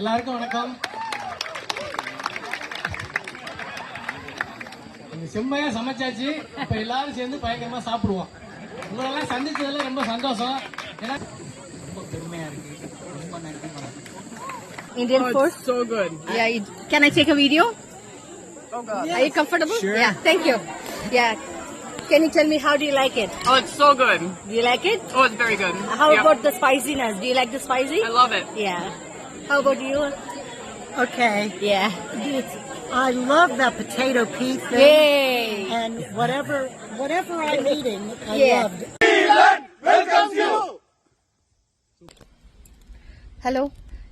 எல்லாருக்கும் வணக்கம் நீங்க செம்மையா சமைச்சாச்சு இப்ப எல்லாரும் சேர்ந்து பயங்கரமா சாப்பிடுவோம் உங்களெல்லாம் சந்திச்சதுல ரொம்ப சந்தோஷம் ஏன்னா ரொம்ப பெருமையா இருக்கு ரொம்ப நன்றி வணக்கம். Indian food? So good. Yeah. You, can I take a video? Oh god. Are you comfortable? Yeah. Thank you. Yeah. Can you tell me how do you like it? Oh, it's so good. Do you like it? Oh, it's very good. How Yeah. about the spiciness? Do you like the spicy? I love it. Yeah. How about you? Okay. Yeah. I love that potato pea thing. Yay. And whatever whatever I'm eating, I Yeah. loved. Hello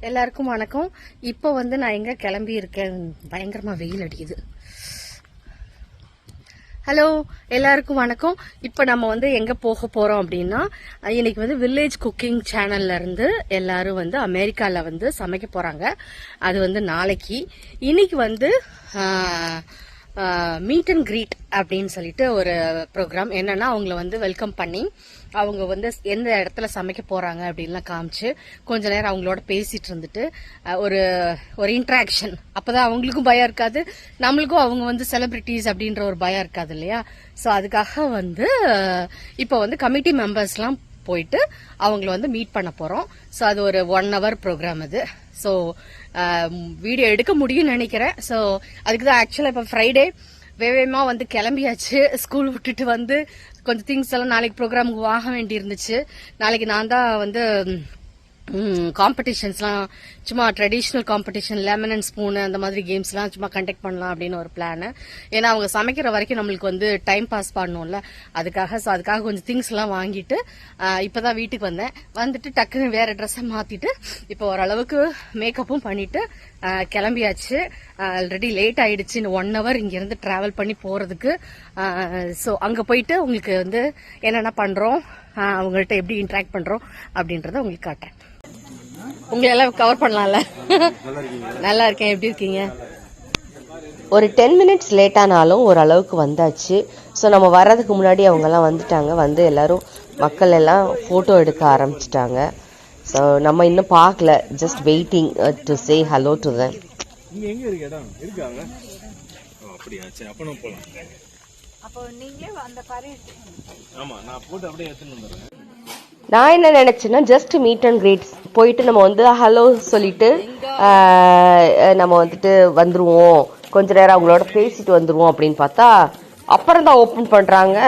எல்லாருக்கும் வணக்கம் இப்போ வந்து நான் எங்க கிளம்பி இருக்கேன் பயங்கரமா வெயில் அடிக்குது ஹலோ எல்லாருக்கும் வணக்கம். இப்போ நம்ம வந்து எங்கே போக போகிறோம் அப்படின்னா இன்றைக்கி இன்னைக்கு வந்து வில்லேஜ் குக்கிங் சேனல்லேருந்து எல்லாரும் வந்து அமெரிக்காவில் வந்து சமைக்க போகிறாங்க அது வந்து நாளைக்கு. இன்னைக்கு வந்து மீட் அண்ட் கிரீட் அப்படின்னு சொல்லிட்டு ஒரு ப்ரோக்ராம் என்னென்னா அவங்கள வந்து வெல்கம் பண்ணி அவங்க வந்து எந்த இடத்துல சமைக்க போறாங்க அப்படின்லாம் காமிச்சு கொஞ்ச நேரம் அவங்களோட பேசிட்டு இருந்துட்டு ஒரு ஒரு இன்ட்ராக்ஷன் அப்பதான் அவங்களுக்கும் பயம் இருக்காது. நம்மளுக்கும் அவங்க வந்து செலிபிரிட்டிஸ் அப்படின்ற ஒரு பயம் இருக்காது இல்லையா? ஸோ அதுக்காக வந்து இப்போ வந்து கமிட்டி மெம்பர்ஸ்லாம் போயிட்டு அவங்கள வந்து மீட் பண்ண போறோம். ஸோ அது ஒரு ஒன் ஹவர் ப்ரோக்ராம் அது. ஸோ வீடியோ எடுக்க முடியும்னு நினைக்கிறேன். ஸோ அதுக்கு தான் ஆக்சுவலாக இப்போ ஃப்ரைடே வேவேமா வந்து கிளம்பியாச்சு. ஸ்கூல் விட்டுட்டு வந்து கொஞ்சம் திங்ஸ் எல்லாம் நாளைக்கு ப்ரோக்ராமுக்கு வாங்க வேண்டி இருந்துச்சு நாளைக்கு நான் தான் வந்து காம்படிஷன்ஸ்லாம் சும்மா traditional competition lemon and spoon அந்த மாதிரி கேம்ஸ்லாம் சும்மா கண்டக்ட் பண்ணலாம் அப்படின்னு ஒரு பிளான் ஏன்னா அவங்க சமைக்கிற வரைக்கும் நம்மளுக்கு வந்து டைம் பாஸ் பண்ணணும்ல. அதுக்காக ஸோ அதுக்காக கொஞ்சம் திங்ஸ்லாம் வாங்கிட்டு இப்போ தான் வீட்டுக்கு வந்தேன். வந்துட்டு டக்குன்னு வேற ட்ரெஸ்ஸை மாற்றிட்டு இப்போ ஓரளவுக்கு மேக்கப்பும் பண்ணிட்டு கிளம்பியாச்சு. ஆல்ரெடி லேட் ஆயிடுச்சு. இன்னும் ஒன் ஹவர் இங்கேருந்து ட்ராவல் பண்ணி போகிறதுக்கு ஸோ அங்கே போயிட்டு உங்களுக்கு வந்து என்னென்ன பண்ணுறோம் அவங்கள்ட்ட எப்படி இன்ட்ராக்ட் பண்ணுறோம் அப்படின்றத உங்களுக்கு காட்டேன் உங்களை எல்லாம் கவர் பண்ணலாம்ல? நல்லா இருக்கேன். எப்படி இருக்கீங்க? ஒரு டென் மினிட்ஸ் லேட் ஆனாலும் ஓரளவுக்கு வந்தாச்சு. ஸோ நம்ம வர்றதுக்கு முன்னாடி அவங்கெல்லாம் வந்துட்டாங்க. வந்து எல்லாரும் மக்கள் எல்லாம் ஃபோட்டோ எடுக்க ஆரம்பிச்சிட்டாங்க. ஸோ நம்ம இன்னும் பார்க்கல. Just waiting to say hello to them. இங்க எங்க இருக்கு இடம்? இருக்காங்க ஓ அப்படியா? சரி அப்ப நம்ம போலாம். அப்போ நீங்களே அந்த பாரு ஆமா நான் போட்டு அப்படியே எடுத்துன்னு வந்துடுறேன். நான் என்ன நினச்சேன்னா ஜஸ்ட் மீட் அண்ட் கிரேட்ஸ் போயிட்டு நம்ம வந்து ஹலோ சொல்லிட்டு நம்ம வந்துட்டு வந்துடுவோம் கொஞ்ச நேரம் அவங்களோட பேசிட்டு வந்துடுவோம் அப்படின்னு பார்த்தா அப்புறம் தான் ஓப்பன் பண்ணுறாங்க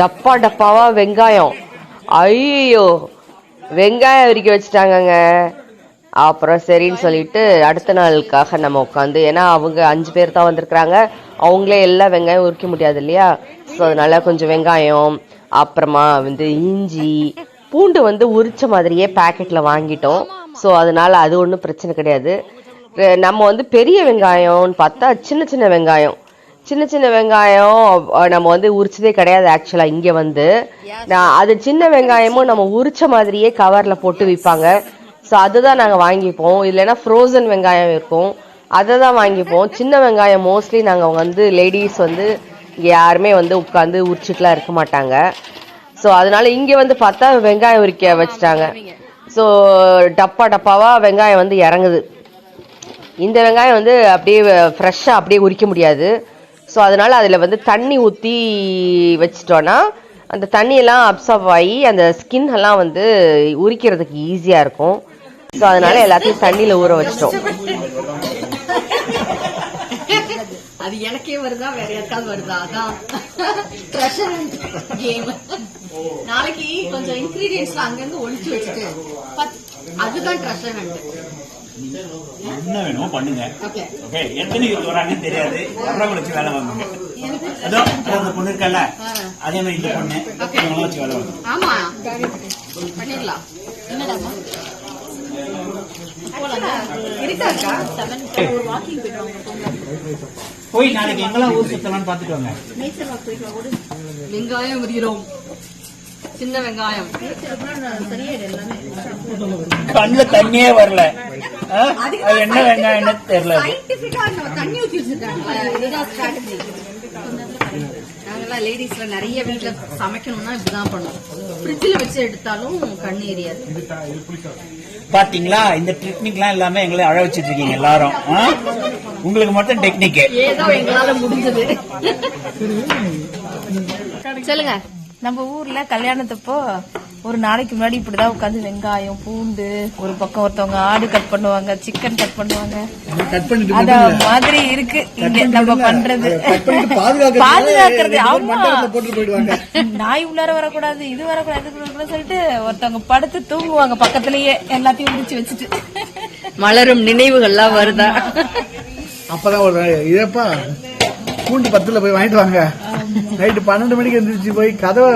டப்பா டப்பாவா வெங்காயம். ஐயோ வெங்காயம் உரிக்க வச்சுட்டாங்கங்க. அப்புறம் சரின்னு சொல்லிட்டு அடுத்த நாளுக்காக நம்ம உட்காந்து ஏன்னா அவங்க அஞ்சு பேர் தான் வந்திருக்கிறாங்க. அவங்களே எல்லா வெங்காயம் உரிக்க முடியாது இல்லையா? ஸோ அதனால கொஞ்சம் வெங்காயம் அப்புறமா வந்து இஞ்சி பூண்டு வந்து உரிச்ச மாதிரியே பாக்கெட்ல வாங்கிட்டோம். ஸோ அதனால அது ஒன்றும் பிரச்சனை கிடையாது. நம்ம வந்து பெரிய வெங்காயம்னு பார்த்தா சின்ன சின்ன வெங்காயம். சின்ன சின்ன வெங்காயம் நம்ம வந்து உரிச்சதே கிடையாது ஆக்சுவலா இங்க வந்து. நான் அது சின்ன வெங்காயமும் நம்ம உரிச்ச மாதிரியே கவர்ல போட்டு விற்பாங்க ஸோ அதுதான் நாங்க வாங்கிப்போம். இல்லைன்னா ஃப்ரோசன் வெங்காயம் இருக்கும். அதை தான் வாங்கிப்போம். சின்ன வெங்காயம் மோஸ்ட்லி நாங்க வந்து லேடிஸ் வந்து இங்க யாருமே வந்து உட்காந்து உரிச்சிட்டுலாம் இருக்க மாட்டாங்க. ஸோ அதனால இங்க வந்து பார்த்தா வெங்காயம் உரிக்க வச்சுட்டாங்க. ஸோ டப்பா டப்பாவா வெங்காயம் வந்து இறங்குது. இந்த வெங்காயம் வந்து அப்படியே ஃப்ரெஷ்ஷாக அப்படியே உரிக்க முடியாது. ஸோ அதனால அதில் வந்து தண்ணி ஊற்றி வச்சிட்டோன்னா அந்த தண்ணியெல்லாம் அப்சர்வ் ஆகி அந்த ஸ்கின் எல்லாம் வந்து உரிக்கிறதுக்கு ஈஸியாக இருக்கும். ஸோ அதனால எல்லாத்தையும் தண்ணியில் ஊற வச்சிட்டோம். அது எனக்கே வருதா வேற யாருக்காவது வருதா? அதான். ட்ரெஷர் கேம் நாளைக்கு கொஞ்சம் இன்கிரீடியன்ஸ்ல அங்கிருந்து ஒழிச்சு வச்சுட்டு அதுதான் ட்ரெஷர் என்ன வேணுமோ பண்ணுங்க. ஓகே ஓகே எத்தனை பேர் வராங்கன்னு தெரியாது. வர்றவங்க வச்சு வேலை வாங்குங்க. அதோ அந்த பொண்ணு இருக்கல அதே மாதிரி இந்த பொண்ணு. இவங்கள வச்சு வேலை வாங்குங்க. ஆமா. பண்ணிடலாம். என்னடாமா இருக்கா செவன் வாக்கிங் போயிட்டு போய் நாளைக்கு எங்கெல்லாம் ஊர் சுத்தலாம்னு பாத்துட்டு வாங்க. வெங்காயம் உரிகிறோம் சின்ன வெங்காயம். கண்ணுல தண்ணியே வரல. என்ன வெங்காயம் தெரியல. நாங்கெல்லாம் லேடிஸ்ல நிறைய வீட்ல சமைக்கணும்னா இப்படிதான் பண்ணுவோம். ஃப்ரிட்ஜில் வச்சு எடுத்தாலும் கண்ணு எரியாது. பாத்தீங்களா? இந்த டெக்னிக்லாம் எல்லாமே எங்களை அழ வச்சிட்டு இருக்கீங்க எல்லாரும்? உங்களுக்கு மட்டும் டெக்னிக் ஏதோ எங்களால முடிஞ்சது. சொல்லுங்க. நம்ம ஊர்ல கல்யாணத்தப்போ ஒரு நாளைக்கு முன்னாடி இப்படிதான் உட்காந்து வெங்காயம் பூண்டு ஒரு பக்கம் ஒருத்தவங்க ஆடு கட் பண்ணுவாங்க சிக்கன் கட் பண்ணுவாங்க. அத மாதிரி இருக்கு. இங்க நம்ம பண்றது. பாதுகாக்கிறது. ஆமா. நாய் உள்ளார வரக்கூடாது இது வரக்கூடாது சொல்லிட்டு ஒருத்தவங்க படுத்து தூங்குவாங்க பக்கத்துலயே. எல்லாத்தையும் முடிச்சு வச்சுட்டு. மலரும் நினைவுகள்லாம் வருதா? அப்பதான் ஒரு இதப்பா பூண்டு பத்துல போய் வாங்கிட்டு வாங்க. நைட்டு பன்னெண்டு மணிக்கு எந்திரிச்சு போய் கதவை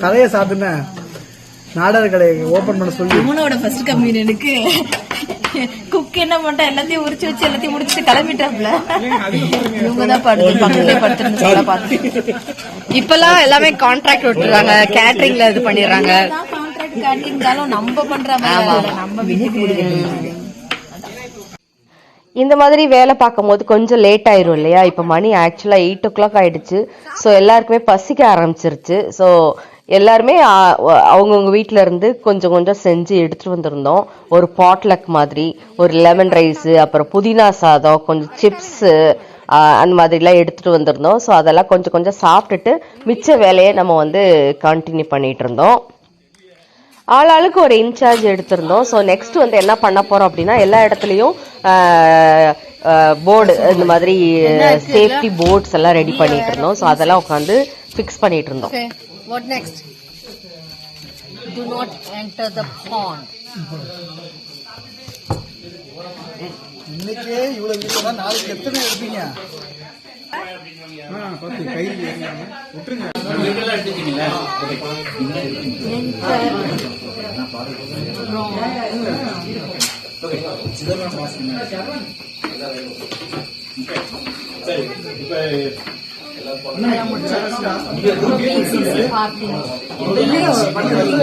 கதையை சாத்துனேன் நாடக கடையை ஓபன் பண்ண சொல்லி. இவனோட ஃபர்ஸ்ட் கம்யூனியனுக்கு குக் என்ன பண்ணிட்டா எல்லாத்தையும் உரிச்சு வச்சு எல்லாத்தையும் முடிச்சுட்டு கிளம்பிட்டாப்ல இவங்க தான் படுத்து பக்கத்துலயே படுத்துருந்து பார்த்து. இப்பெல்லாம் எல்லாமே கான்ட்ராக்ட் விட்டுறாங்க கேட்டரிங்ல இது பண்ணிடுறாங்க. கான்ட்ராக்ட் நம்ம பண்ற மாதிரி நம்ம வீட்டுக்கு இந்த மாதிரி வேலை பார்க்கும்போது கொஞ்சம் லேட் ஆயிரும் இல்லையா? இப்போ மணி ஆக்சுவலாக எயிட் ஓ கிளாக் ஆயிடுச்சு. ஸோ எல்லாருக்குமே பசிக்க ஆரம்பிச்சிருச்சு. ஸோ எல்லாருமே அவங்கவுங்க வீட்டில இருந்து கொஞ்சம் கொஞ்சம் செஞ்சு எடுத்துட்டு வந்திருந்தோம். ஒரு பாட்லக் மாதிரி ஒரு லெமன் ரைஸு அப்புறம் புதினா சாதம் கொஞ்சம் சிப்ஸு அந்த மாதிரிலாம் எடுத்துட்டு வந்திருந்தோம். ஸோ அதெல்லாம் கொஞ்சம் கொஞ்சம் சாப்பிட்டுட்டு மிச்ச வேலையை நம்ம வந்து கண்டினியூ பண்ணிட்டு இருந்தோம். ஆளாளுக்கு ஒரு இன்சார்ஜ் எடுத்திருந்தோம். ஸோ நெக்ஸ்ட் வந்து என்ன பண்ண போறோம் அப்படின்னா எல்லா இடத்துலையும் போர்டு இந்த மாதிரி சேஃப்டி போர்ட்ஸ் எல்லாம்? ரெடி பண்ணிட்டு இருந்தோம். ஸோ அதெல்லாம் உட்காந்து ஃபிக்ஸ் பண்ணிட்டு இருந்தோம். What next do not enter the pond இன்னைக்கே இவ்வளவு நாளைக்கு எத்தனை எடுப்பீங்க ஆ, பத்து கை விட்டுருங்க.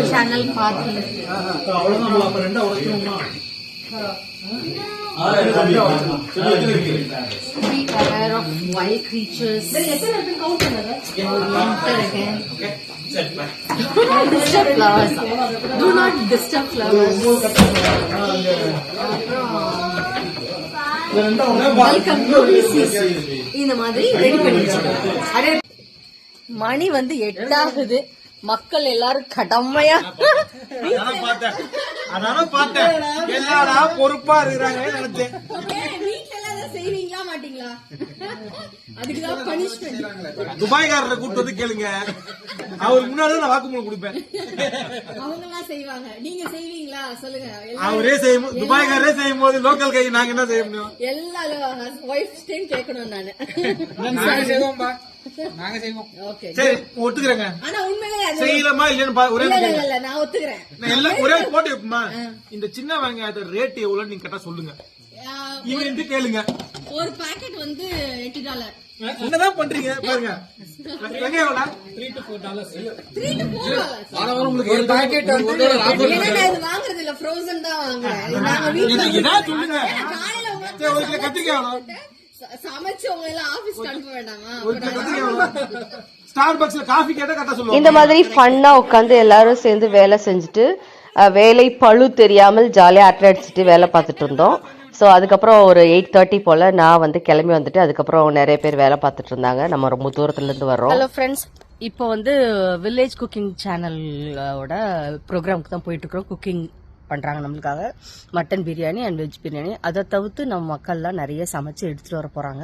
Channel parking Be aware of wild creatures. Enter again. Don't disturb flowers. Do not disturb flowers. Welcome to இந்த மாதிரி ரெடி பண்ணி வச்சிருக்கோம் மணி வந்து எட்டாகுது மக்கள் எல்லாரும் கடமையா? பார்த்தேன். அதான பார்த்தேன். எல்லாரா பொறுப்பா இருக்கிறாங்க நினைச்சேன். மாட்டீங்களா? அதுக்குதான் பனிஷ்மெண்ட் துபாய்காரரை கூட்டு வந்து கேளுங்க. அவருக்கு முன்னாடி நான் வாக்குமூலம் கொடுப்பேன். அவங்க எல்லாம் செய்வாங்க. நீங்க செய்வீங்களா? சொல்லுங்க. அவரே செய்யும் துபாய்காரரே செய்யும் போது லோக்கல் கை நாங்க என்ன செய்ய முடியும்? எல்லா ஒய்ஃப்ஸ்டையும் கேட்கணும் நானு. நாங்க செய்வோம்பா. நாங்க செய்வோம். ஓகே சரி ஒத்துக்கிறேங்க. ஆனா உண்மையிலே அது செய்யலாமா இல்லன்னு பா- ஒரே நான் ஒத்துக்கிறேன். எல்லாம் ஒரே ஒரு போட்டு வைப்போமா இந்த சின்ன வெங்காயத்தோட ரேட் எவ்வளவு நீங்க கரெக்டா சொல்லுங்க. வந்து கேளுங்க. ஒரு பாக்கெட் வந்து எட்டு டாலர் என்னதான் பண்றீங்க? பாருங்க. இந்த மாதிரி ஃபன்னா உட்காந்து எல்லாரும் சேர்ந்து வேலை செஞ்சுட்டு வேலை பழு தெரியாமல் ஜாலியாக அரட்டை அடிச்சுட்டு வேலை பார்த்துட்டு இருந்தோம். ஸோ அதுக்கப்புறம் ஒரு எயிட் தேர்ட்டி போல் நான் வந்து கிளம்பி வந்துட்டு அதுக்கப்புறம் நிறைய பேர் வேலை பார்த்துட்டு இருந்தாங்க. நம்ம ரொம்ப தூரத்துலேருந்து வர்றோம். ஹலோ ஃப்ரெண்ட்ஸ் இப்போ வந்து வில்லேஜ் குக்கிங் சேனலோட ப்ரோக்ராமுக்கு தான் போயிட்டுருக்குறோம் குக்கிங் பண்ணுறாங்க நம்மளுக்காக. Mutton biryani and veg biryani அதை தவிர்த்து நம்ம மக்கள்லாம் நிறைய சமைச்சு எடுத்துகிட்டு வர போகிறாங்க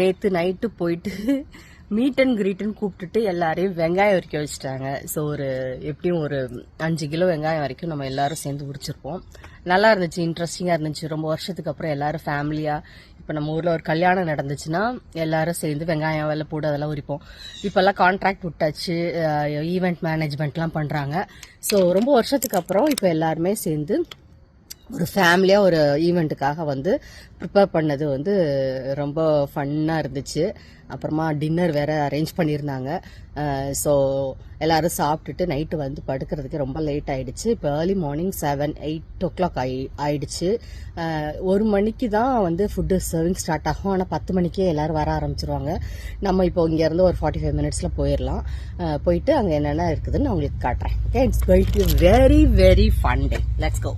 நேற்று நைட்டு போயிட்டு மீட் அண்ட் கிரீட்னு கூப்பிட்டுட்டு எல்லாரையும் வெங்காயம் வரைக்க வச்சுட்டாங்க. ஸோ ஒரு எப்படியும் ஒரு அஞ்சு கிலோ வெங்காயம் வரைக்கும் நம்ம எல்லாரும் சேர்ந்து உரிச்சிருப்போம். நல்லா இருந்துச்சு இன்ட்ரெஸ்டிங்காக இருந்துச்சு. ரொம்ப வருஷத்துக்கு அப்புறம் எல்லாரும் ஃபேமிலியாக இப்போ நம்ம ஊரில் ஒரு கல்யாணம் நடந்துச்சுன்னா எல்லாரும் சேர்ந்து வெங்காயம் வெள்ளை பூடு அதெல்லாம் உரிப்போம். இப்போல்லாம் கான்ட்ராக்ட் விட்டாச்சு ஈவெண்ட் மேனேஜ்மெண்ட்லாம் பண்ணுறாங்க ஸோ ரொம்ப வருஷத்துக்கு அப்புறம் இப்போ எல்லாருமே சேர்ந்து ஒரு ஃபேமிலியாக ஒரு ஈவெண்ட்டுக்காக வந்து ப்ரிப்பேர் பண்ணது வந்து ரொம்ப ஃபன்னாக இருந்துச்சு. அப்புறமா டின்னர் வேறு அரேஞ்ச் பண்ணியிருந்தாங்க. ஸோ எல்லாரும் சாப்பிட்டுட்டு நைட்டு வந்து படுக்கிறதுக்கு ரொம்ப லேட் ஆகிடுச்சு இப்போ early morning seven eight o'clock ஆகி ஆயிடுச்சு ஒரு மணிக்கு தான் வந்து ஃபுட்டு சர்விங் ஸ்டார்ட் ஆகும். ஆனால் பத்து மணிக்கே எல்லோரும் வர ஆரம்பிச்சிருவாங்க. நம்ம இப்போ இங்கேருந்து ஒரு ஃபார்ட்டி ஃபைவ் மினிட்ஸில் போயிடலாம் போயிட்டு அங்கே என்னென்ன இருக்குதுன்னு நான் உங்களுக்கு காட்டுறேன். Okay it's going to very very fun day let's go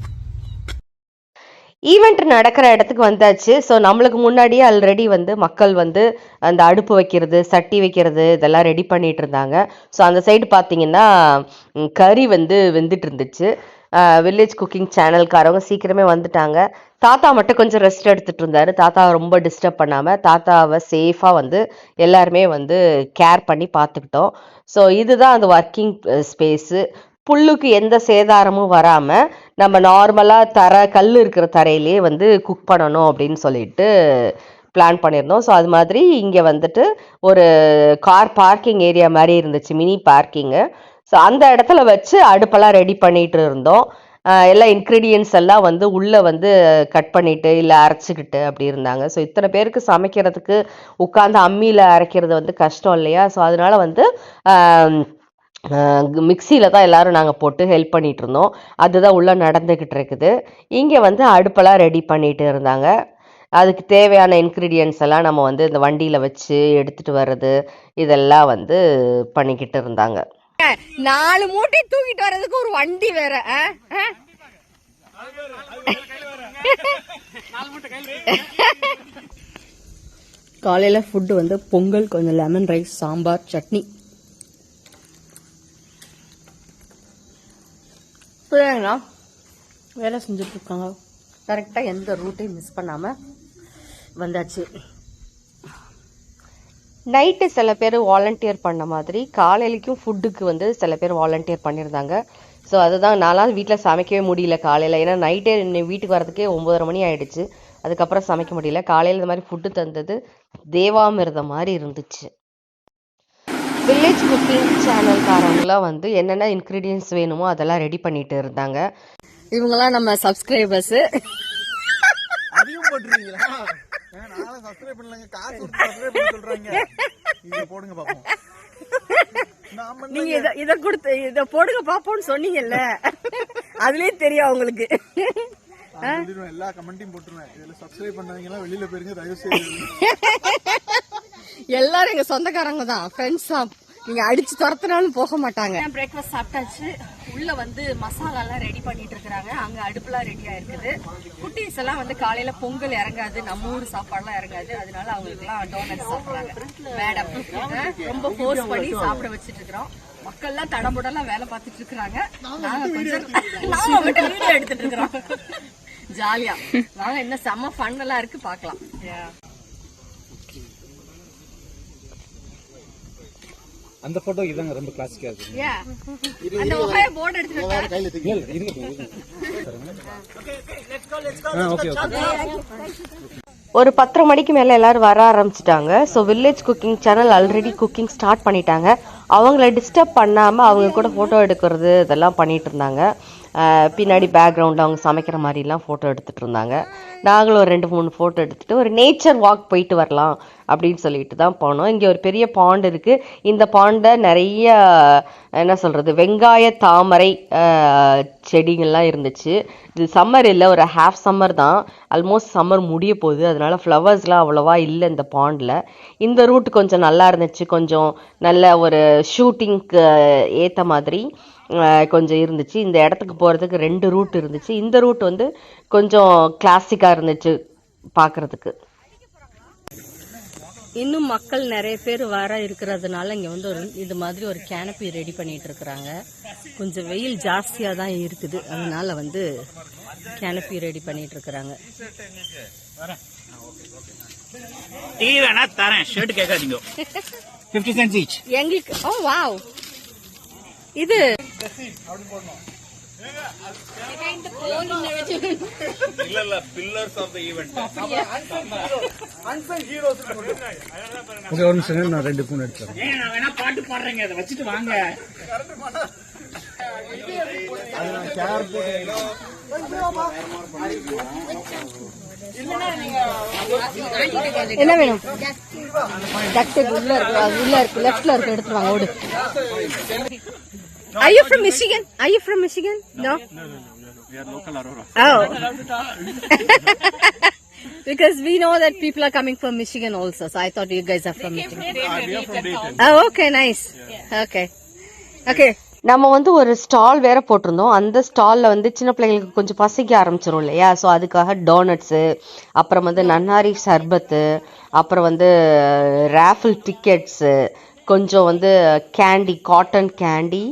event நடக்கிற இடத்துக்கு வந்தாச்சு. ஸோ நம்மளுக்கு முன்னாடியே ஆல்ரெடி வந்து மக்கள் வந்து அந்த அடுப்பு வைக்கிறது சட்டி வைக்கிறது இதெல்லாம் ரெடி பண்ணிட்டு இருந்தாங்க. ஸோ அந்த சைடு பார்த்தீங்கன்னா கறி வந்து வெந்துட்டு இருந்துச்சு. வில்லேஜ் குக்கிங் சேனல்காரவங்க சீக்கிரமே வந்துட்டாங்க. தாத்தா மட்டும் கொஞ்சம் ரெஸ்ட் எடுத்துகிட்டு இருந்தாரு. தாத்தா ரொம்ப டிஸ்டர்ப் பண்ணாமல் தாத்தாவை சேஃபாக வந்து எல்லாருமே வந்து கேர் பண்ணி பார்த்துக்கிட்டோம் ஸோ இதுதான் அந்த ஒர்க்கிங் ஸ்பேஸு புல்லுக்கு எந்த சேதாரமும் வராமல் நம்ம நார்மலாக தர கல் இருக்கிற தரையிலே வந்து குக் பண்ணணும் அப்படின்னு சொல்லிட்டு பிளான் பண்ணியிருந்தோம். ஸோ அது மாதிரி இங்கே வந்துட்டு ஒரு கார் பார்க்கிங் ஏரியா மாதிரி இருந்துச்சு மினி பார்க்கிங்கு ஸோ அந்த இடத்துல வச்சு அடுப்பெல்லாம் ரெடி பண்ணிட்டு இருந்தோம். எல்லா இன்க்ரீடியன்ஸ் எல்லாம் வந்து உள்ளே வந்து கட் பண்ணிட்டு இல்லை அரைச்சிக்கிட்டு அப்படி இருந்தாங்க. ஸோ இத்தனை பேருக்கு சமைக்கிறதுக்கு உட்காந்து அம்மியில் அரைக்கிறது வந்து கஷ்டம் இல்லையா? ஸோ அதனால வந்து மிக்சியில் தான் எல்லாரும் நாங்கள் போட்டு ஹெல்ப் பண்ணிட்டு இருந்தோம். அதுதான் உள்ளே நடந்துக்கிட்டு இருக்குது. இங்கே வந்து அடுப்பெல்லாம் ரெடி பண்ணிட்டு இருந்தாங்க. அதுக்கு தேவையான இன்க்ரீடியன்ஸ் எல்லாம் நம்ம வந்து இந்த வண்டியில் வச்சு எடுத்துகிட்டு வர்றது இதெல்லாம் வந்து பண்ணிக்கிட்டு இருந்தாங்க. நாலு மூட்டை தூக்கிட்டு வர்றதுக்கு ஒரு வண்டி வேற? காலையில ஃபுட்டு வந்து பொங்கல் கொஞ்சம் லெமன் ரைஸ் சாம்பார் சட்னி. பிள்ளைங்களா வேலை செஞ்சுட்டு இருக்காங்க கரெக்டாக எந்த ரூட்டையும் மிஸ் பண்ணாம வந்தாச்சு. நைட்டு சில பேர் வாலண்டியர் பண்ண மாதிரி காலையிலைக்கும் ஃபுட்டுக்கு வந்து சில பேர் வாலண்டியர் பண்ணியிருந்தாங்க ஸோ அதுதான் நான்லாம் வீட்டில் சமைக்கவே முடியல காலையில். ஏன்னா நைட்டே வீட்டுக்கு வரதுக்கே ஒம்பதரை மணி ஆயிடுச்சு. அதுக்கப்புறம் சமைக்க முடியல. காலையில் இந்த மாதிரி ஃபுட்டு தந்தது தேவாமிர்தம் மாதிரி இருந்துச்சு. வில்லேஜ் குக்கிங் சேனல்காரவங்களாம் வந்து என்னென்ன இன்க்ரீடியன்ஸ் வேணுமோ அதெல்லாம் ரெடி பண்ணிட்டு இருந்தாங்க. இவங்கெல்லாம் நம்ம சப்ஸ்கிரைபர்ஸ் அதிகம் போட்டுருவீங்களா நானும் சப்ஸ்கிரைப் பண்ணலங்க. காசு கொடுத்து சப்ஸ்கிரைப் பண்ண சொல்றாங்க. இங்க போடுங்க பாப்போம். நீங்க இத இத கொடுத்து இத போடுங்க பாப்போம்னு சொன்னீங்கல்ல. அதுலயே தெரியும் உங்களுக்கு நான் சொல்லிடுவேன் எல்லா கமெண்ட்டையும் போட்டுருவேன். இதுல சப்ஸ்கிரைப் பண்ணவங்க எல்லாம் வெளியில போயிருங்க தயவு செய்து எல்லாரும் எங்க சொந்தக்காரங்க தான். ஃப்ரெண்ட்ஸ் தான். நீங்க அடிச்சு துரத்துனாலும் போக மாட்டாங்க. பிரேக்ஃபாஸ்ட் சாப்பிட்டாச்சு. உள்ள வந்து மசாலா எல்லாம் ரெடி பண்ணிட்டு இருக்காங்க அங்க அடுப்புலாம் ரெடியா இருக்குது குட்டீஸ் எல்லாம் வந்து காலையில பொங்கல் இறங்காது. நம்ம ஊர் சாப்பாடுலாம் இறங்காது. அதனால அவங்களுக்கு எல்லாம் டோனட் சாப்பிடுறாங்க மேடம் ரொம்ப ஃபோர்ஸ் பண்ணி சாப்பிட வச்சிட்டு இருக்கிறோம். மக்கள் எல்லாம் தடபுடலாம் வேலை பார்த்துட்டு இருக்காங்க நாங்க கொஞ்சம் மட்டும் வீடியோ எடுத்துட்டு இருக்கிறோம். ஜாலியா. வாங்க என்ன செம்ம ஃபன் எல்லாம் இருக்கு. பாக்கலாம் அந்த போட்டோ இதாங்க ரொம்ப கிளாசிக்கா இருக்கு. அந்த ஒகைய போர்டு எடுத்துட்டு வந்தா. ஓகே ஓகே ஒரு பத்தரை மணிக்கு மேலே எல்லாரும் வர ஆரம்பிச்சிட்டாங்க. So village cooking channel already cooking start பண்ணிட்டாங்க. அவங்கள டிஸ்டர்ப் பண்ணாமல் அவங்க கூட ஃபோட்டோ எடுக்கிறது இதெல்லாம் பண்ணிட்டு இருந்தாங்க. பின்னாடி பேக்ரவுண்டில் அவங்க சமைக்கிற மாதிரிலாம் ஃபோட்டோ எடுத்துட்டு இருந்தாங்க. நாங்களும் ஒரு ரெண்டு மூணு ஃபோட்டோ எடுத்துட்டு ஒரு நேச்சர் வாக் போயிட்டு வரலாம். அப்படின்னு சொல்லிட்டு தான் போனோம். இங்கே ஒரு பெரிய பாண்ட் இருக்குது இந்த பாண்டை நிறைய என்ன சொல்கிறது வெங்காய தாமரை செடிங்கள்லாம் இருந்துச்சு. இது சம்மர் இல்லை ஒரு ஹாஃப் சம்மர் தான். ஆல்மோஸ்ட் சம்மர் முடிய போகுது. அதனால ஃப்ளவர்ஸ்லாம் அவ்வளோவா இல்லை இந்த பாண்டில் இந்த ரூட் கொஞ்சம் நல்லா இருந்துச்சு. கொஞ்சம் நல்ல ஒரு ஷூட்டிங்க்கு ஏற்ற மாதிரி கொஞ்சம் இருந்துச்சு. இந்த இடத்துக்கு போகிறதுக்கு ரெண்டு ரூட் இருந்துச்சு. இந்த ரூட் வந்து கொஞ்சம் கிளாசிக்காக இருந்துச்சு பார்க்குறதுக்கு இன்னும் மக்கள் நிறைய பேர் வர இருக்கிறதுனால இங்க வந்து ஒரு இது மாதிரி ஒரு கேனப்பி ரெடி பண்ணிட்டு இருக்கிறாங்க. கொஞ்சம் வெயில் ஜாஸ்தியா தான் இருக்குது. அதனால வந்து கேனப்பி ரெடி பண்ணிட்டு இருக்கிறாங்க. டீ வேணா தரேன். ஷர்ட் கேட்காதீங்க. பிப்டி சென்ட்ஸ் ஈச் எங்களுக்கு ஓ வாவ் இது இல்ல இல்ல pillars of the event okay ஒரு நிமிஷம் நான் ரெண்டு ஃபோன் எடுத்துறேன் ஏன் நான் வேணா பாட்டு பாடுறேங்க. அதை வச்சுட்டு வாங்க. அது நான் கேர் போட்டு என்ன வேணும்? டக் உள்ள இருக்கு அது உள்ள இருக்கு லெஃப்ட்ல இருக்கு எடுத்துட்டு வாங்க ஓடு. Are you from Michigan? Are you from Michigan? No. No, no, no. We are local Aurora. Oh. because we know that people are coming from Michigan also, so I thought you guys are from Michigan. we are from Dayton. Oh, okay, nice. Okay. Okay. நம்ம வந்து ஒரு stall வேற போட்டிருந்தோம் அந்த ஸ்டால்ல வந்து சின்ன பிள்ளைங்களுக்கு கொஞ்சம் பசிக்க ஆரம்பிச்சிரும் இல்லையா ஸோ அதுக்காக டோனட்ஸு அப்புறம் வந்து நன்னாரி சர்பத்து அப்புறம் வந்து ரேஃபிள் டிக்கெட்ஸு கொஞ்சம் வந்து கேண்டி காட்டன் கேண்டி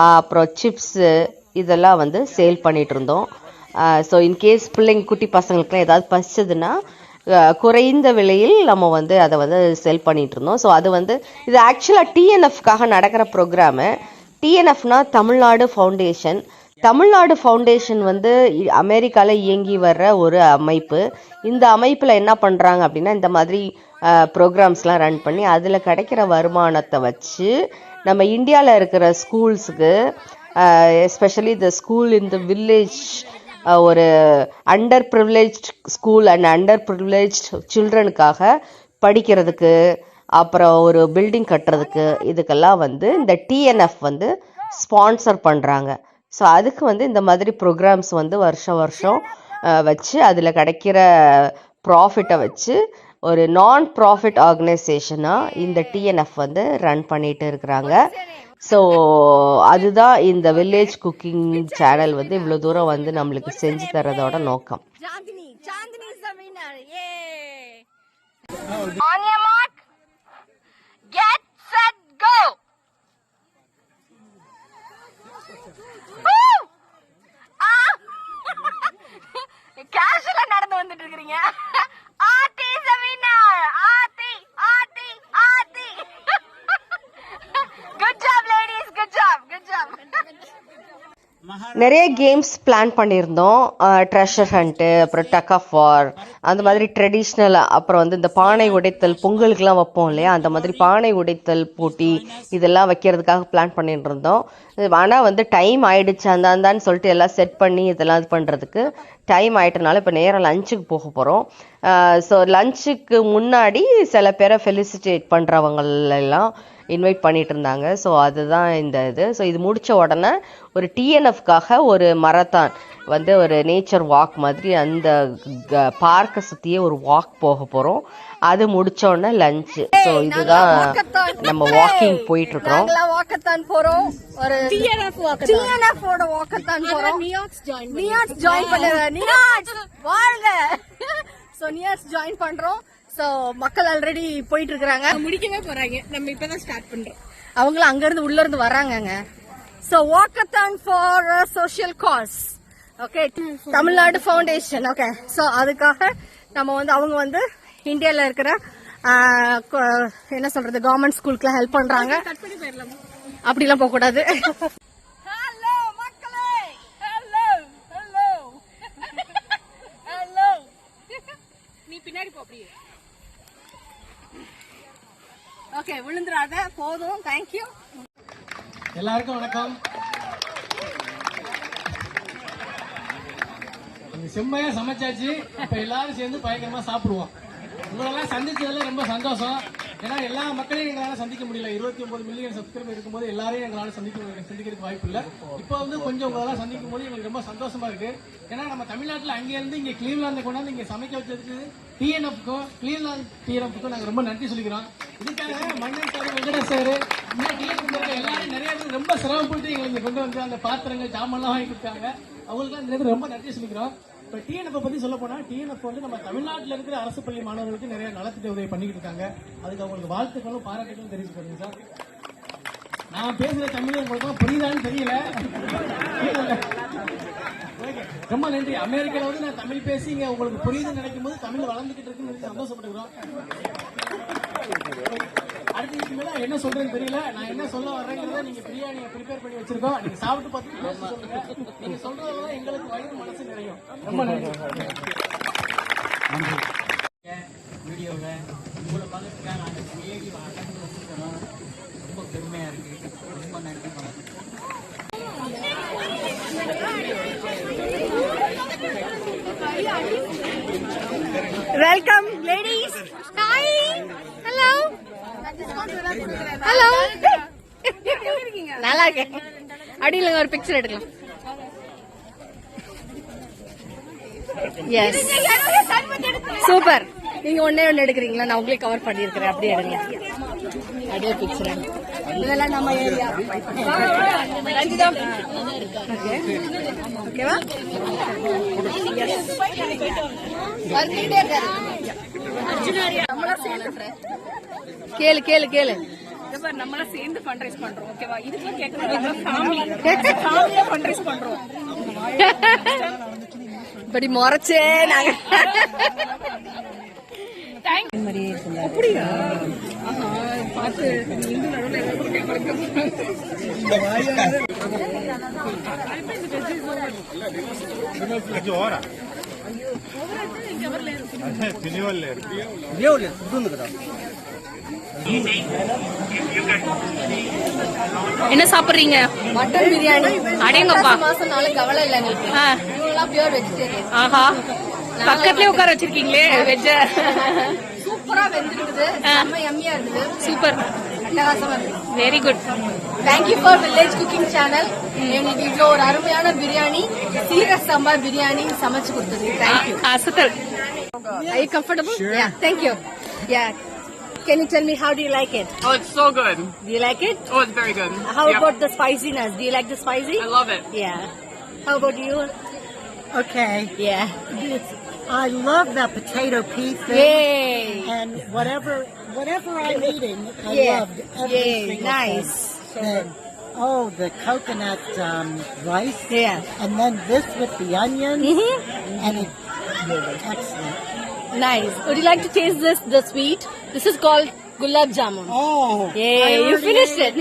அப்புறம் சிப்ஸு இதெல்லாம் வந்து சேல் பண்ணிகிட்டு இருந்தோம் ஸோ இன்கேஸ் பிள்ளைங்க குட்டி பசங்களுக்குலாம் ஏதாவது பசிச்சதுன்னா குறைந்த விலையில் நம்ம வந்து அதை வந்து செல் பண்ணிகிட்டு இருந்தோம் ஸோ அது வந்து இது ஆக்சுவலாக டிஎன்எஃப்காக நடக்கிற ப்ரோக்ராமு டிஎன்எஃப்னா தமிழ்நாடு ஃபவுண்டேஷன் தமிழ்நாடு ஃபவுண்டேஷன் வந்து அமெரிக்காவில் இயங்கி வர்ற ஒரு அமைப்பு. இந்த அமைப்பில் என்ன பண்ணுறாங்க அப்படின்னா இந்த மாதிரி ப்ரோக்ராம்ஸ்லாம் ரன் பண்ணி அதில் கிடைக்கிற வருமானத்தை வச்சு நம்ம இந்தியாவில் இருக்கிற ஸ்கூல்ஸுக்கு especially the school in the village ஒரு under privilege school and under privilege சில்ட்ரனுக்காக படிக்கிறதுக்கு அப்புறம் ஒரு பில்டிங் கட்டுறதுக்கு இதுக்கெல்லாம் வந்து இந்த டிஎன்எஃப் வந்து ஸ்பான்சர் பண்ணுறாங்க ஸோ அதுக்கு வந்து இந்த மாதிரி ப்ரோக்ராம்ஸ் வந்து வருஷம் வருஷம் வச்சு அதில் கிடைக்கிற ப்ராஃபிட்டை வச்சு ஒரு நான் ப்ராஃபிட் ஆர்கனைசேஷனாக இந்த டிஎன்எஃப் வந்து ரன் பண்ணிட்டு இருக்கிறாங்க ஸோ அதுதான் இந்த வில்லேஜ் குக்கிங் சேனல் வந்து இவ்வளோ தூரம் வந்து நம்மளுக்கு செஞ்சு தரதோட நோக்கம் go. Woo! Ah! நடந்து வந்துட்டு இருக்கீங்க நிறைய கேம்ஸ் பிளான் பண்ணியிருந்தோம். Uh, ட்ரெஷர் ஹண்ட்டு அப்புறம் டக் ஆஃப் வார் அந்த மாதிரி ட்ரெடிஷ்னலாக அப்புறம் வந்து இந்த பானை உடைத்தல் பொங்கலுக்குலாம் வைப்போம் இல்லையா? அந்த மாதிரி பானை உடைத்தல் போட்டி இதெல்லாம் வைக்கிறதுக்காக பிளான் பண்ணிட்டு இருந்தோம் ஆனால் வந்து டைம் ஆயிடுச்சு. அந்த அந்தான்னு சொல்லிட்டு எல்லாம் செட் பண்ணி இதெல்லாம் இது பண்ணுறதுக்கு டைம் ஆயிட்டனால இப்போ நேரம் லஞ்சுக்கு போக போகிறோம் ஸோ லஞ்சுக்கு முன்னாடி சில பேரை ஃபெலிசிட்டேட் பண்ணுறவங்களெல்லாம் இன்வைட் பண்ணிட்டு இருந்தாங்க. ஸோ அதுதான் இந்த இது. ஸோ இது முடித்த உடனே ஒரு டிஎன்எஃப்காக ஒரு மரத்தான் வந்து ஒரு நேச்சர் வாக் மாதிரி அந்த பார்க்கை சுற்றியே ஒரு வாக் போக போகிறோம் அது முடிச்ச உடனே லஞ்சு ஸோ இதுதான் நம்ம வாக்கிங் போயிட்டு இருக்கிறோம் வாக்கத்தான் போறோம். ஒரு டிஎன்எஃப் டிஎன்எஃப் ஓட வாக்கத்தான் போறோம். நியாட்ஸ் ஜாயின் நியாட்ஸ் ஜாயின் பண்ணுங்க. நியாட்ஸ் வாழ்க. சோ நியாட்ஸ் ஜாயின் பண்றோம். சோ மக்கள் ஆல்ரெடி போயிட்டு இருக்காங்க முடிக்கவே போறாங்க. நம்ம இப்பதான் ஸ்டார்ட் பண்றோம். அவங்களும் அங்க இருந்து உள்ள இருந்து வராங்கங்க so walkathon for social cause okay Tamil Nadu foundation okay so அதுக்காக நம்ம வந்து அவங்க வந்து இந்தியால இருக்கிற என்ன சொல்றது கவர்மெண்ட் ஸ்கூலுக்குலாம் ஹெல்ப் பண்றாங்க. அப்படிலாம் போக கூடாது. ஹலோ மக்களே. ஹலோ ஹலோ ஹலோ நீ பின்னாடி போ அப்படியே. ஓகே விழுந்துடாத. போதும். தேங்க்யூ எல்லாருக்கும் வணக்கம். செம்மையா சமைச்சாச்சு. இப்ப எல்லாரும் சேர்ந்து பயங்கரமா சாப்பிடுவோம். உங்களெல்லாம் சந்திச்சதுல ரொம்ப சந்தோஷம். ஏன்னா எல்லா மக்களையும் எங்களால சந்திக்க முடியல. இருபத்தி ஒன்பது மில்லியன் சப்ஸ்கிரைபர் இருக்கும்போது எல்லாரையும் எங்களால சந்திக்க சந்திக்கிறதுக்கு வாய்ப்பு இல்ல. இப்போ வந்து கொஞ்சம் உங்களெல்லாம் சந்திக்கும் போது எங்களுக்கு ரொம்ப சந்தோஷமா இருக்கு. ஏன்னா நம்ம தமிழ்நாட்டுல அங்க இருந்து இங்க கிளீன்லாந்து கொண்டாந்து இங்க சமைக்க வச்சதுக்கு டிஎன்எஃப்க்கும் கிளீன்லாந்து டிஎன்எஃப்க்கும் நாங்க ரொம்ப நன்றி சொல்லிக்கிறோம். இதுக்காக மன்னன் சார் வெங்கடேஷ் சார் எல்லாரும் நிறைய பேர் ரொம்ப சிரமப்பட்டு எங்களுக்கு இங்க கொண்டு வந்து அந்த பாத்திரங்கள் ஜாமான்லாம் வாங்கி கொடுத்தாங்க. அவங்களுக்குலாம் ரொம்ப நன்றி சொல்லிக்கிறோம். இப்ப டிஎன்எஃப் பத்தி சொல்ல போனா டிஎன்எஃப் வந்து நம்ம தமிழ்நாட்டில் இருக்கிற அரசு பள்ளி மாணவர்களுக்கு நிறைய நலத்திட்ட உதவி பண்ணிக்கிட்டு இருக்காங்க. அதுக்கு அவங்களுக்கு வாழ்த்துக்களும் பாராட்டுகளும் தெரிவிச்சுக்கிறேன் சார். நான் பேசுற தமிழ் உங்களுக்கு புரியுதான்னு தெரியல. ரொம்ப நன்றி. அமெரிக்கால வந்து நான் தமிழ் பேசி இங்க உங்களுக்கு புரியுதுன்னு நினைக்கும் போது தமிழ் வளர்ந்துகிட்டு இருக்குன்னு நினைச்சு சந்தோஷப்பட்டுக்கிறோம். அடுத்து மேல என்ன சொல்றது தெரியல. நான் என்ன சொல்ல வரேங்கிறத நீங்க பிரியாணியை ப்ரிப்பேர் பண்ணி வச்சிருக்கோம். நீங்க சாப்பிட்டு பார்த்து பார்த்துட்டு நீங்க சொல்றதெல்லாம் எங்களுக்கு வயிறு மனசு நிறையும். ரொம்ப நன்றி. வீடியோவை உங்களை நாங்கள் தேடி அடங்கி வச்சுக்கிறோம் ரொம்ப பெருமையாக இருக்கு. ரொம்ப நன்றி வணக்கம். வெல்கம் ஹலோ நல்லா இருக்கு அடியில் ஒரு பிக்சர் எடுக்கலாம். எஸ் சூப்பர் நீங்க ஒன்னே ஒண்ணு எடுக்கிறீங்களா? நான் உங்களே கவர் பண்ணியிருக்கிறேன். அப்படியே எடுங்க. அப்படியே பிக்சர் இதெல்லாம் நம்ம ஏரியா ஓகேவா கேளு கேளு கேளு. நம்மளாம் சேர்ந்து பண்றோம் ஓகேவா ஃபேமிலி ஃபேமிலியா ஃபண்ட்ரைஸ் பண்றோம். இப்படி முறைச்சே நாங்க. என்ன சாப்பிடுறீங்க? மட்டன் பிரியாணி அடேங்கப்பா. மாசம் நாலு கவலை இல்லை எங்களுக்கு பியூர் வெஜிடேரியன் ஆஹா. பக்கத்துலயே உட்கார வச்சிருக்கீங்களே வெஜ்ஜ சூப்பரா வெந்திருக்குது. செம்ம யம்மியா இருக்குது. சூப்பர் அட்டகாசமா இருக்கு very good thank you for village cooking channel எங்களுக்கு இவ்வளோ ஒரு அருமையான பிரியாணி சீரக சம்பா பிரியாணி சமைச்சு கொடுத்தது தேங்க்யூ அசத்தல். Are you comfortable? Yeah. Thank you. Yeah. Can you tell me how do you like it? Oh, it's so good. Do you like it? Oh, it's very good. How Yep. about the spiciness? Do you like the spicy? I love it. Yeah. How about you? Okay. Yeah. I love that potato pea thing. Yay. And whatever whatever I'm eating, I Yeah. loved every Yay. single Nice. thing. The- oh, the coconut um, rice. Yeah. And then this with the onions. Mm-hmm. And it, excellent. Nice. Would you like to taste this, the sweet? This is called gulab jamun. Oh. Yay. You finished it.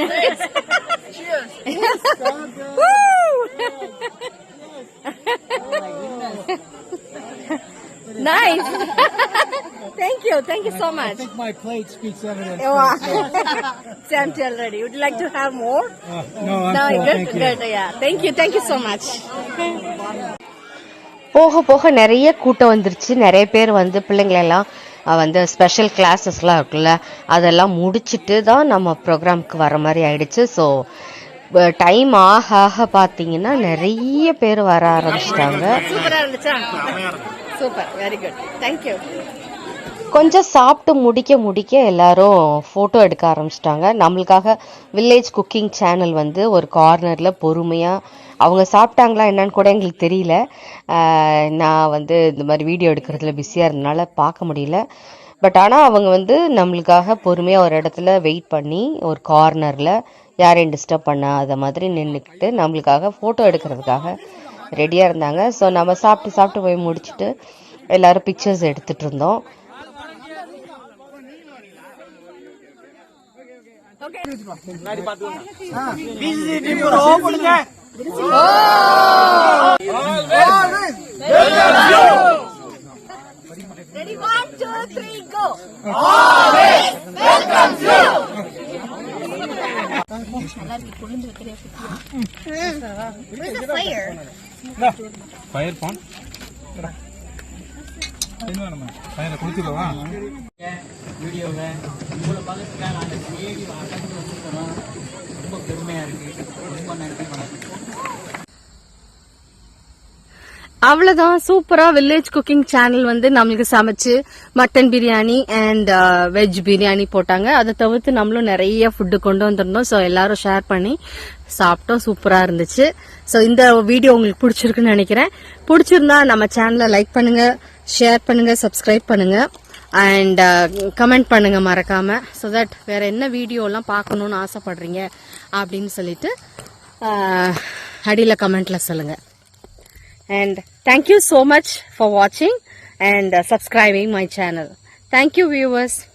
It's so good. Woo! Oh my goodness. nice. Thank you. Thank you so I much. think my plate speaks evidence. It's empty already. Would you like to have more? Uh, no, I'm No, good, Thank you. good. Yeah. Thank you. Thank you so much. போக போக நிறைய கூட்டம் வந்துருச்சு. நிறைய பேர் வந்து பிள்ளைங்களெல்லாம் வந்து special கிளாஸஸ்லாம் இருக்குல்ல அதெல்லாம் முடிச்சிட்டு தான் நம்ம ப்ரோக்ராம்க்கு வர மாதிரி ஆயிடுச்சு. ஸோ டைம் ஆக ஆக பார்த்தீங்கன்னா நிறைய பேர் வர ஆரம்பிச்சிட்டாங்க. சூப்பர் வெரி குட் தேங்க்யூ கொஞ்சம் சாப்பிட்டு முடிக்க முடிக்க எல்லாரும் ஃபோட்டோ எடுக்க ஆரம்பிச்சிட்டாங்க. நம்மளுக்காக வில்லேஜ் குக்கிங் சேனல் வந்து ஒரு கார்னரில் பொறுமையாக அவங்க சாப்பிட்டாங்களா என்னன்னு கூட எங்களுக்கு தெரியல நான் வந்து இந்த மாதிரி வீடியோ எடுக்கிறதுல பிஸியாக இருந்தனால பார்க்க முடியல பட் ஆனால் அவங்க வந்து நம்மளுக்காக பொறுமையாக ஒரு இடத்துல வெயிட் பண்ணி ஒரு கார்னரில் யாரையும் டிஸ்டர்ப் பண்ணாத மாதிரி நின்றுக்கிட்டு நம்மளுக்காக ஃபோட்டோ எடுக்கிறதுக்காக ரெடியாக இருந்தாங்க ஸோ நம்ம சாப்பிட்டு சாப்பிட்டு போய் முடிச்சுட்டு எல்லாரும் பிக்சர்ஸ் எடுத்துகிட்டு இருந்தோம் Ready? One, two, three, go. Where's the fire? Fire pan வீடியோவை உங்களை பார்க்கறதுக்காக நாங்கள் தேடி அக்கத்தில் வச்சுருக்கிறோம் ரொம்ப பெருமையாக இருக்குது ரொம்ப நன்றி வணக்கம் அவ்வளவுதான். சூப்பரா வில்லேஜ் குக்கிங் சேனல் வந்து நம்மளுக்கு சமைச்சு mutton biryani and veg uh, biryani போட்டாங்க. அதை தவிர்த்து நம்மளும் நிறைய ஃபுட்டு கொண்டு வந்திருந்தோம். ஸோ எல்லாரும் ஷேர் பண்ணி சாப்பிட்டோம். சூப்பரா இருந்துச்சு. ஸோ இந்த வீடியோ உங்களுக்கு பிடிச்சிருக்குன்னு நினைக்கிறேன். பிடிச்சிருந்தா நம்ம சேனலை லைக் பண்ணுங்க ஷேர் பண்ணுங்க சப்ஸ்கிரைப் பண்ணுங்க. அண்ட் கமெண்ட் uh, பண்ணுங்க மறக்காம. ஸோ தட் வேற என்ன வீடியோலாம் பார்க்கணும்னு ஆசைப்படுறீங்க அப்படின்னு சொல்லிட்டு uh, அடியில் கமெண்ட்ல சொல்லுங்க. And thank you so much for watching and uh, subscribing my channel. Thank you viewers